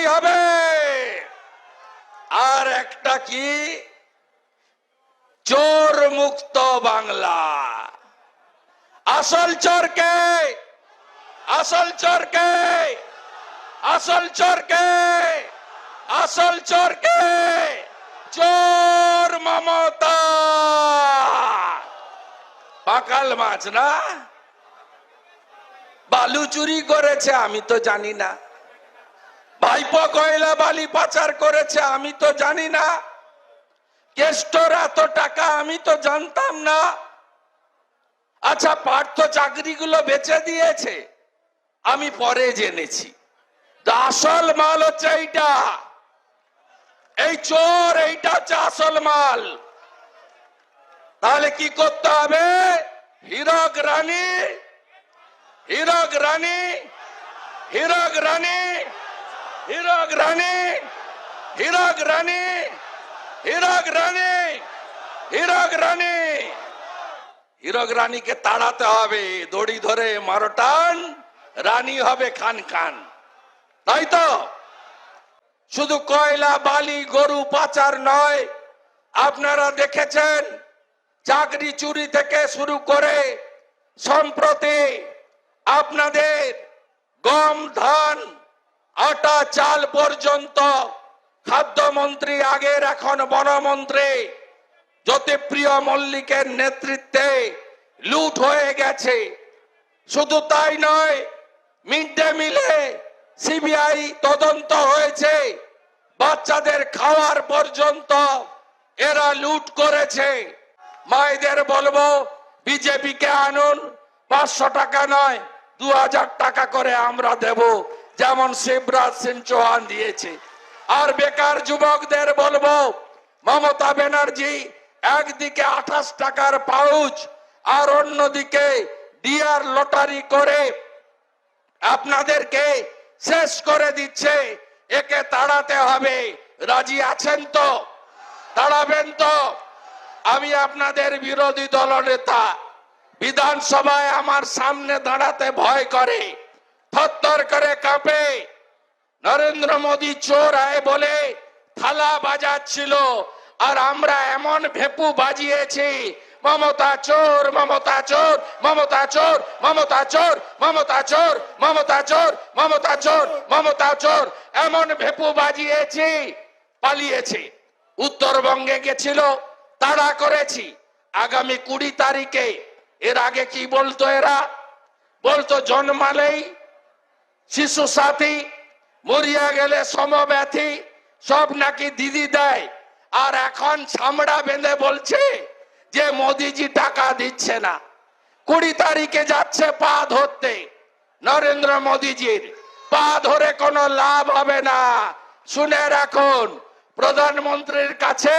করতেই হবে। আর একটা কি? চোর মুক্ত বাংলা। আসল চোরকে আসল চোরকে আসল চোরকে আসল চোরকে, চোর মমতা। পাকাল মাছ না? বালু চুরি করেছে, আমি তো জানি না। ভাইপো কয়লা বালি পাচার করেছে, আমি তো জানি না। কেষ্টর এত টাকা, আমি তো জানতাম না। আচ্ছা পার্থ চাকরিগুলো বেচে দিয়েছে, আমি পরে জেনেছি। আসল মাল হচ্ছে এইটা। এই চোর, এইটা হচ্ছে আসল মাল। তাহলে কি করতে হবে? হীরক রানী হীরক রানী হীরক রানী হীরক রানী হীরক রানী হীরক রানী হীরক রানী হীরক রানীকে তাড়াতে হবে। দড়ি ধরে মারটান রানী হবে খান খান। তাই তো? শুধু কয়লা, বালি, গরু, পাচার নয়, আপনারা দেখেছেন, চাকরি চুরি থেকে শুরু করে সম্প্রতি আপনাদের গম, ধান আটা চাল পর্যন্ত খাদ্যমন্ত্রী আগের এখন বনমন্ত্রী। জ্যোতিপ্রিয় মল্লিকের নেতৃত্বে লুট হয়ে গেছে। শুধু তাই নয় মিড ডে মিলে সিবিআই তদন্ত হয়েছে। বাচ্চাদের খাওয়ার পর্যন্ত এরা লুট করেছে। মায়েদের বলব, বিজেপিকে আনুন, পাঁচশো টাকা নয়, দু টাকা করে আমরা দেব। যেমন শিবরাজ সিং চৌহান দিয়েছে। আর বেকার যুবকদের বলব, মমতা ব্যানার্জি একদিকে আঠাশ টাকার পাউচ আর অন্যদিকে ডিয়ার লটারি করে আপনাদেরকে শেষ করে দিচ্ছে। একে তাড়াতে হবে। রাজি আছেন তো? তাড়াবেন তো? আমি আপনাদের বিরোধী দলনেতা। বিধানসভায় আমার সামনে দাঁড়াতে ভয় করে। থরথর করে কাঁপে। নরেন্দ্র মোদী চোর আয় বলে থালা বাজাচ্ছিল। আর আমরা এমন ভেপু বাজিয়েছি, মমতা চোর মমতা চোর মমতা চোর মমতা চোর মমতা চোর মমতা চোর মমতা চোর মমতা চোর, এমন ভেপু বাজিয়েছি, পালিয়েছে। উত্তরবঙ্গে গেছিল, তাড়া করেছি। আগামী কুড়ি তারিখে, এর আগে কি বলতো এরা? বলতো জন্মালেই শিশু সাথী, মরিয়া গেলে সমব্যথী, সব নাকি দিদি দেয়। আর এখন ছামড়া বেঁধে বলছে যে মোদিজি টাকা দিচ্ছে না। কুড়ি তারিখে যাচ্ছে পা ধরতে। নরেন্দ্র মোদিজির পা ধরে কোনো লাভ হবে না। শুনে রাখুন, প্রধানমন্ত্রীর কাছে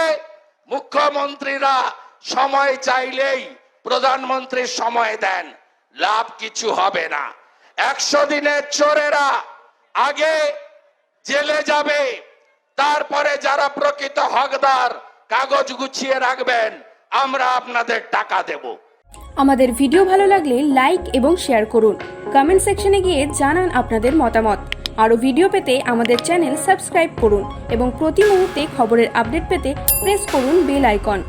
মুখ্যমন্ত্রীরা সময় চাইলেই প্রধানমন্ত্রী সময় দেন। লাভ কিছু হবে না। একশো দিনের চোরেরা আগে জেলে যাবে, তারপরে যারা প্রকৃত হকদার, কাগজ গুছিয়ে রাখবেন, আমরা আপনাদের টাকা দেব। আমাদের ভিডিও ভালো লাগলে লাইক এবং শেয়ার করুন। কমেন্ট সেকশনে গিয়ে জানান আপনাদের মতামত। আরও ভিডিও পেতে আমাদের চ্যানেল সাবস্ক্রাইব করুন এবং প্রতি মুহূর্তে খবরের আপডেট পেতে প্রেস করুন বেল আইকন।